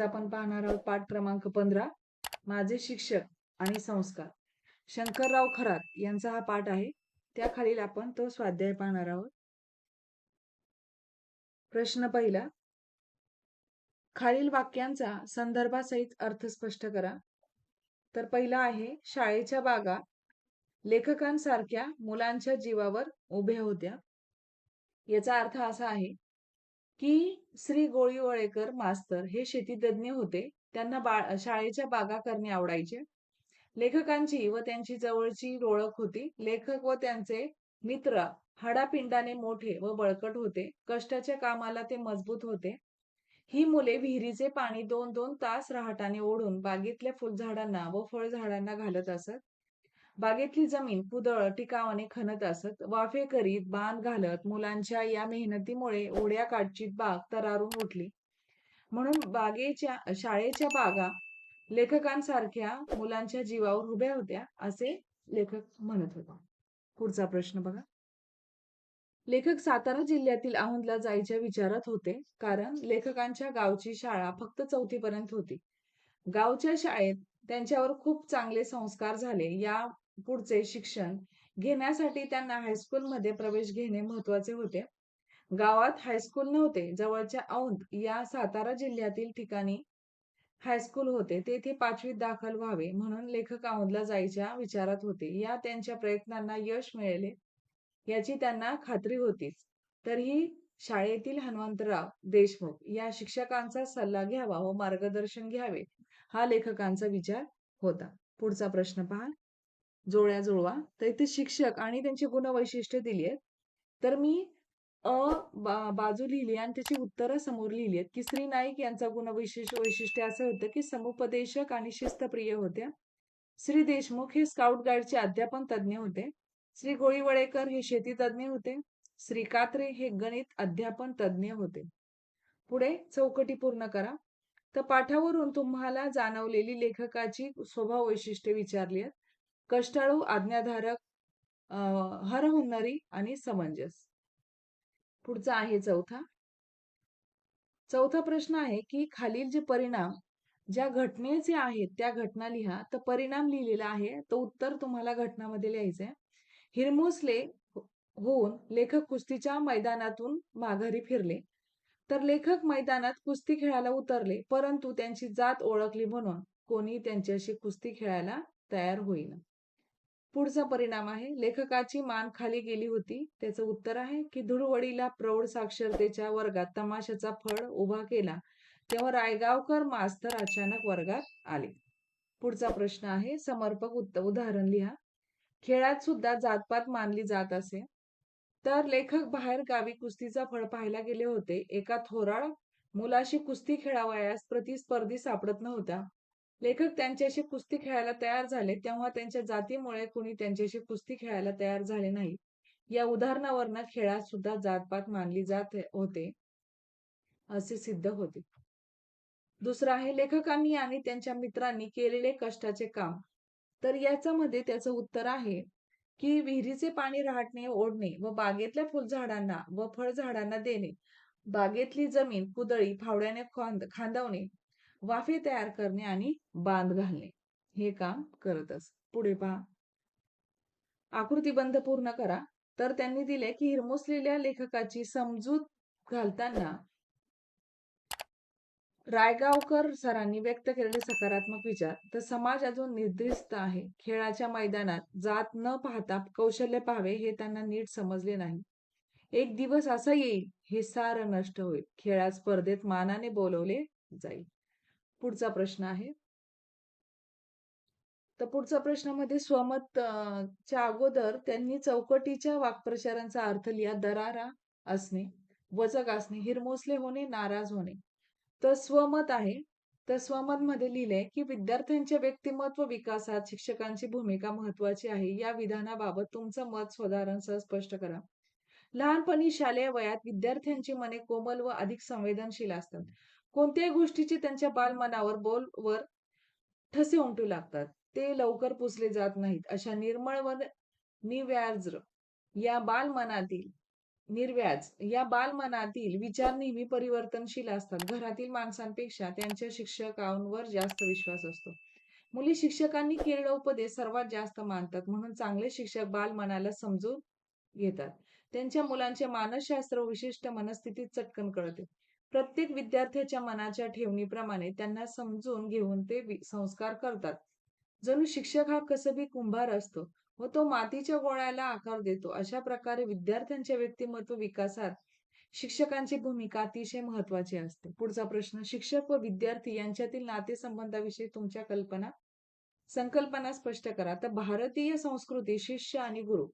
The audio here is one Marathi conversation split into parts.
आज आपण पाहणार आहोत पाठ क्रमांक पंधरा माझे शिक्षक आणि संस्कार. शंकरराव खरात यांचा हा पाठ आहे. त्याखालील आपण तो स्वाध्याय पाहणार आहोत. प्रश्न पहिला. खालील वाक्यांचा संदर्भासहित अर्थ स्पष्ट करा. तर पहिला आहे शाळेच्या बागा लेखकांसारख्या मुलांच्या जीवावर उभ्या होत्या. याचा अर्थ असा आहे की श्री गोळीवळेकर मास्तर हे शेतीतज्ञ होते. त्यांना बा शाळेच्या बागा करणे आवडायचे. लेखकांची व त्यांची जवळची ओळख होती. लेखक व त्यांचे मित्र हाडापिंडाने मोठे व बळकट होते. कष्टाच्या कामाला ते मजबूत होते. ही मुले विहिरीचे पाणी दोन दोन तास रहाटाने ओढून बागेतल्या फुलझाडांना व फळझाडांना घालत असत. बागेतली जमीन पुदळ टिकावाने खणत असत वाफे करीत बांध घालत मुलांच्या या मेहनतीमुळे ओढ्या काठचीत बाग तरारून उठली. म्हणून बागेच्या शाळेच्या बागा लेखकांसारख्या मुलांच्या जीवावर उभ्या होत्या असे लेखक म्हणत होता. पुढचा प्रश्न बघा. लेखक सातारा जिल्ह्यातील औंधला जायच्या विचारात होते कारण लेखकांच्या गावची शाळा फक्त चौथी पर्यंत होती. गावच्या शाळेत त्यांच्यावर खूप चांगले संस्कार झाले या पुढचे शिक्षण घेण्यासाठी त्यांना हायस्कूलमध्ये प्रवेश घेणे महत्त्वाचे होते. गावात हायस्कूल नव्हते जवळच्या औंध या सातारा जिल्ह्यातील ठिकाणी हायस्कूल होते. तेथे पाचवीत दाखल व्हावे म्हणून लेखक औंधला जायच्या विचारात होते. या त्यांच्या प्रयत्नांना यश मिळेले याची त्यांना खात्री होतीच. तरीही शाळेतील हनुमंतराव देशमुख या शिक्षकांचा सल्ला घ्यावा व मार्गदर्शन घ्यावे हा लेखकांचा विचार होता. पुढचा प्रश्न पहा. जोड्या जुळवा तर इथे शिक्षक आणि त्यांची गुणवैशिष्ट्ये दिली आहेत. तर मी अ बा, बाजू लिहिली आणि त्याची उत्तरं समोर लिहिली आहेत की श्री नाईक यांचा गुणवैशिष्ट्य वैशिष्ट्य असं होतं की समुपदेशक आणि शिस्तप्रिय होत्या. श्री देशमुख हे स्काउट गाईडचे अध्यापन तज्ज्ञ होते. श्री गोळीवडेकर हे शेती तज्ज्ञ होते. श्री कात्रे हे गणित अध्यापन तज्ज्ञ होते. पुढे चौकटी पूर्ण करा. तर पाठावरून तुम्हाला जाणवलेली लेखकाची स्वभाव वैशिष्ट्ये विचारली आहेत. कष्टाळू आज्ञाधारक हरहुन्नरी आणि समंजस. पुढचा आहे चौथा. चौथा प्रश्न आहे की खालील जे परिणाम ज्या घटनेचे आहेत त्या घटना लिहा. तर परिणाम लिहिलेला आहे. तो उत्तर तुम्हाला घटनामध्ये लिहायचंय. हिरमोसले हो, होऊन लेखक कुस्तीच्या मैदानातून माघारी फिरले. तर लेखक मैदानात कुस्ती खेळायला उतरले परंतु त्यांची जात ओळखली म्हणून कोणी त्यांच्याशी कुस्ती खेळायला तयार होईल पुढचा परिणाम आहे. लेखकाची मान खाली गेली होती. त्याचं उत्तर आहे की धुळवडीला प्रौढ साक्षरतेच्या वर्गात तमाशाचा फळ उभा केला. तेव्हा रायगावकर मास्तर अचानक वर्गात आले. पुढचा प्रश्न आहे. समर्पक उत्तर उदाहरण लिहा. खेळात सुद्धा जातपात मानली जात असे. तर लेखक बाहेर गावी कुस्तीचा फळ पाहायला गेले होते. एका थोराळ मुलाशी कुस्ती खेळावयास प्रतिस्पर्धी सापडत नव्हता. लेखक त्यांच्याशी कुस्ती खेळायला तयार झाले तेव्हा त्यांच्या जातीमुळे कुणी त्यांच्याशी कुस्ती खेळायला तयार झाले नाही. या उदाहरणावरनं खेळात सुद्धा जातपात मानली जात होते असे सिद्ध होते. दुसरं आहे लेखकांनी आणि त्यांच्या मित्रांनी केलेले कष्टाचे काम. तर याच्यामध्ये त्याचं उत्तर आहे की विहिरीचे पाणी राहटणे ओढणे व बागेतल्या फुलझाडांना व फळझाडांना देणे. बागेतली जमीन कुदळी फावड्याने खांदवणे वाफे तयार करणे आणि बांध घालणे. हे काम करत असत पुढे पहा. आकृतीबंध पूर्ण करा. तर त्यांनी दिले की हिरमोसलेल्या लेखकाची समजूत घालताना रायगावकर सरांनी व्यक्त केलेले सकारात्मक विचार. तर समाज अजून निर्दिष्ट आहे. खेळाच्या मैदानात जात न पाहता कौशल्य पाहावे हे त्यांना नीट समजले नाही. एक दिवस असा येईल. हे सारं नष्ट होईल. खेळा स्पर्धेत मानाने बोलवले जाईल. पुढचा प्रश्न आहे. तर पुढचा प्रश्नामध्ये स्वमत च्या अगोदर त्यांनी चौकटीच्या वाक्प्रचारांचा अर्थ लिहा दरारा असणे वचक असणे हिरमोसले होणे नाराज होणे. तर स्वमत आहे. तर स्वमत मध्ये लिहिले की विद्यार्थ्यांच्या व्यक्तिमत्व विकासात शिक्षकांची भूमिका महत्वाची आहे. या विधानाबाबत तुमचं मत सह स्पष्ट करा. लहानपणी शालेय वयात विद्यार्थ्यांची मने कोमल व अधिक संवेदनशील असतात. कोणत्याही गोष्टीचे त्यांच्या बालमनावर बोलवर ठसे उमटू लागतात. ते लवकर पुसले जात नाहीत. अशा निर्मळ व निव्याज्र या बालमनातील निर्व्याज या बालमनातील विचार नेहमी परिवर्तनशील असतात. घरातील माणसांपेक्षा त्यांच्या शिक्षकांवर जास्त विश्वास असतो. मुली शिक्षकांनी केलेला उपदेश सर्वात जास्त मानतात. म्हणून चांगले शिक्षक बालमनाला समजून घेतात. त्यांच्या मुलांचे मानसशास्त्र विशिष्ट मनस्थितीत चटकन कळते. प्रत्येक विद्यार्थ्याच्या मनाच्या ठेवणीप्रमाणे त्यांना समजून घेऊन ते संस्कार करतात. जणू शिक्षक हा कसबी कुंभार असतो व तो मातीच्या गोळ्याला आकार देतो. अशा प्रकारे विद्यार्थ्यांच्या व्यक्तिमत्व विकासात शिक्षकांची भूमिका अतिशय महत्वाची असते. पुढचा प्रश्न शिक्षक व विद्यार्थी यांच्यातील नातेसंबंधाविषयी तुमच्या कल्पना? संकल्पना स्पष्ट करा. तर भारतीय संस्कृती शिष्य आणि गुरु.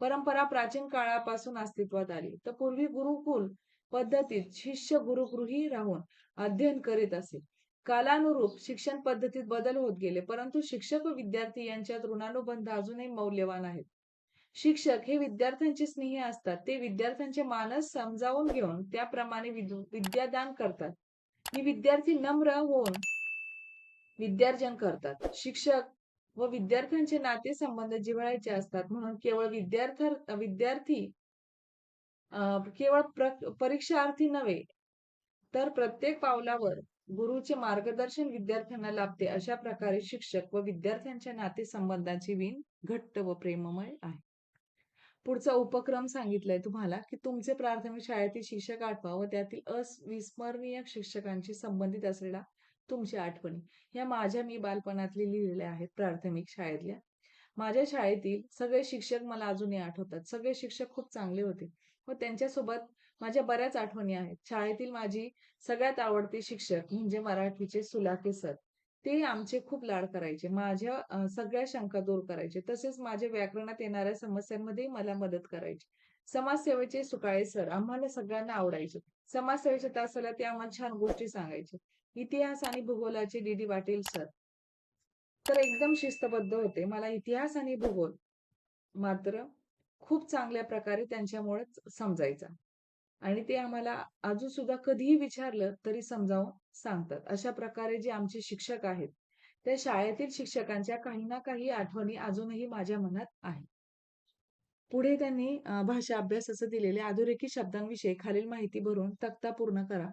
परंपरा प्राचीन काळापासून अस्तित्वात आली. तर पूर्वी गुरुकुल पद्धतीत शिष्य गुरुगृही राहून अध्ययन करीत असे. कालानुरूप शिक्षण पद्धतीत बदल होत गेले परंतु शिक्षक व विद्यार्थी यांच्यात ऋणानुबंध अजूनही मौल्यवान आहेत. शिक्षक हे विद्यार्थ्यांचे स्नेही असतात ते विद्यार्थ्यांचे मानस समजावून घेऊन त्याप्रमाणे विद्यादान करतात. ही विद्यार्थी नम्र होऊन विद्यार्जन करतात. शिक्षक व विद्यार्थ्यांचे नाते संबंध जिव्हाळ्याचे असतात म्हणून केवळ विद्यार्थी विद्यार्थी केवळ परीक्षार्थी नव्हे तर प्रत्येक पावलावर गुरुचे मार्गदर्शन विद्यार्थ्यांना लाभते अशा प्रकारे शिक्षक व विद्यार्थ्यांच्या नातेसंबंधांची विण घट्ट व प्रेममय आहे. पुढचा उपक्रम सांगितलाय तुम्हाला की तुमचे प्राथमिक शाळेतील शिक्षक आठवा व त्यातील अविस्मरणीय शिक्षकांशी संबंधित असलेल्या तुमच्या आठवणी. या माझ्या मी बालपणातली लिहिलेल्या आहेत प्राथमिक शाळेतल्या. माझ्या शाळेतील सगळे शिक्षक मला अजूनही आठवतात. सगळे शिक्षक खूप चांगले होते. हो त्यांच्यासोबत माझ्या बऱ्याच आठवणी आहेत. शाळेतील माझी सगळ्यात आवडते शिक्षक म्हणजे मराठीचे सुलाके सर ते आमचे खूप लाड करायचे. माझ्या सगळ्या शंका दूर करायचे. तसेच माझ्या व्याकरणात येणाऱ्या समस्यांमध्ये मला मदत करायची. समाजसेवेचे सुकाळे सर आम्हाला सगळ्यांना आवडायचे. समाजसेवेच्या तासाला ते आम्हाला छान गोष्टी सांगायचे. इतिहास आणि भूगोलाचे डी डी पाटील सर. तर एकदम शिस्तबद्ध होते. मला इतिहास आणि भूगोल मात्र खूप चांगल्या प्रकारे त्यांच्यामुळे समजायचा. आणि ते आम्हाला अजून सुद्धा कधीही विचारलं तरी समजावून सांगतात. अशा प्रकारे जे आमचे शिक्षक आहेत त्या शाळेतील शिक्षकांच्या काही ना काही आठवणी अजूनही माझ्या मनात आहे पुढे त्यांनी भाषा अभ्यास असं दिलेले अधोरेखित शब्दांविषयी खालील माहिती भरून तक्ता पूर्ण करा.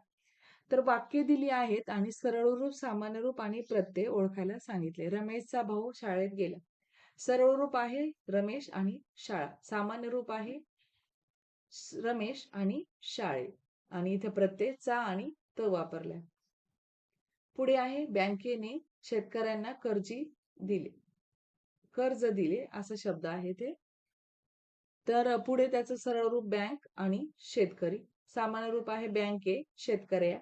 तर वाक्य दिली आहेत आणि सरळ रूप सामान्य रूप आणि प्रत्यय ओळखायला सांगितले. रमेशचा भाऊ शाळेत गेला. सरळ रूप आहे रमेश आणि शाळा. सामान्य रूप आहे रमेश आणि शाळे. आणि इथे प्रत्यय चा आणि त वापरलाय. पुढे आहे बँकेने शेतकऱ्यांना कर्जी दिले. कर्ज दिले असा शब्द आहे ते. तर पुढे त्याचं सरळ रूप बँक आणि शेतकरी. सामान्य रूप आहे बँके शेतकऱ्या.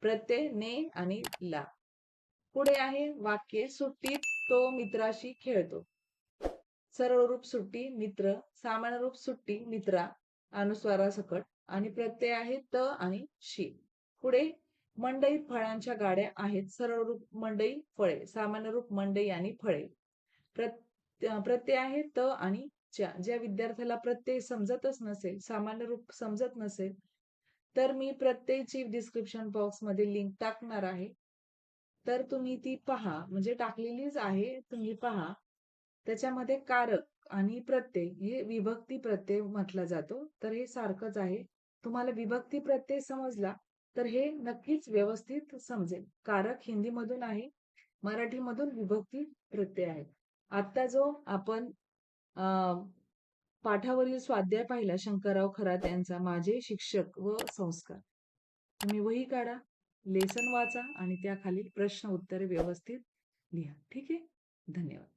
प्रत्यय ने आणि ला. पुढे आहे वाक्य सुट्टीत तो मित्राशी खेळतो. सरळ रूप सुट्टी मित्र सामान्य रूप सुट्टी मित्रा अनुस्वारासकट आणि प्रत्यय आहे त आणि शी. पुढे मंडई फळांच्या गाड्या आहेत. सरळ रूप मंडई फळे सामान्य रूप मंडई आणि फळे. प्रत्यय आहे त आणि च्या. ज्या विद्यार्थ्याला प्रत्यय समजतच नसेल सामान्य रूप समजत नसेल तर मी प्रत्ययची डिस्क्रिप्शन बॉक्समध्ये लिंक टाकणार आहे. तर तुम्ही ती पहा. म्हणजे टाकलेलीच आहे. तुम्ही पहा. त्याच्यामध्ये कारक आणि प्रत्यय हे विभक्ती प्रत्यय म्हटला जातो. तर हे सारखंच आहे. तुम्हाला विभक्ती प्रत्यय समजला तर हे नक्कीच व्यवस्थित समजेल. कारक हिंदी मधून आहे मराठीमधून विभक्ती प्रत्यय आहे. आता जो आपण पाठावरील स्वाध्याय पाहिला शंकरराव खरात यांचा माझे शिक्षक व संस्कार. तुम्ही वही काढा लेसन वाचा आणि त्याखाली प्रश्न उत्तरे व्यवस्थित लिहा. ठीक आहे? धन्यवाद.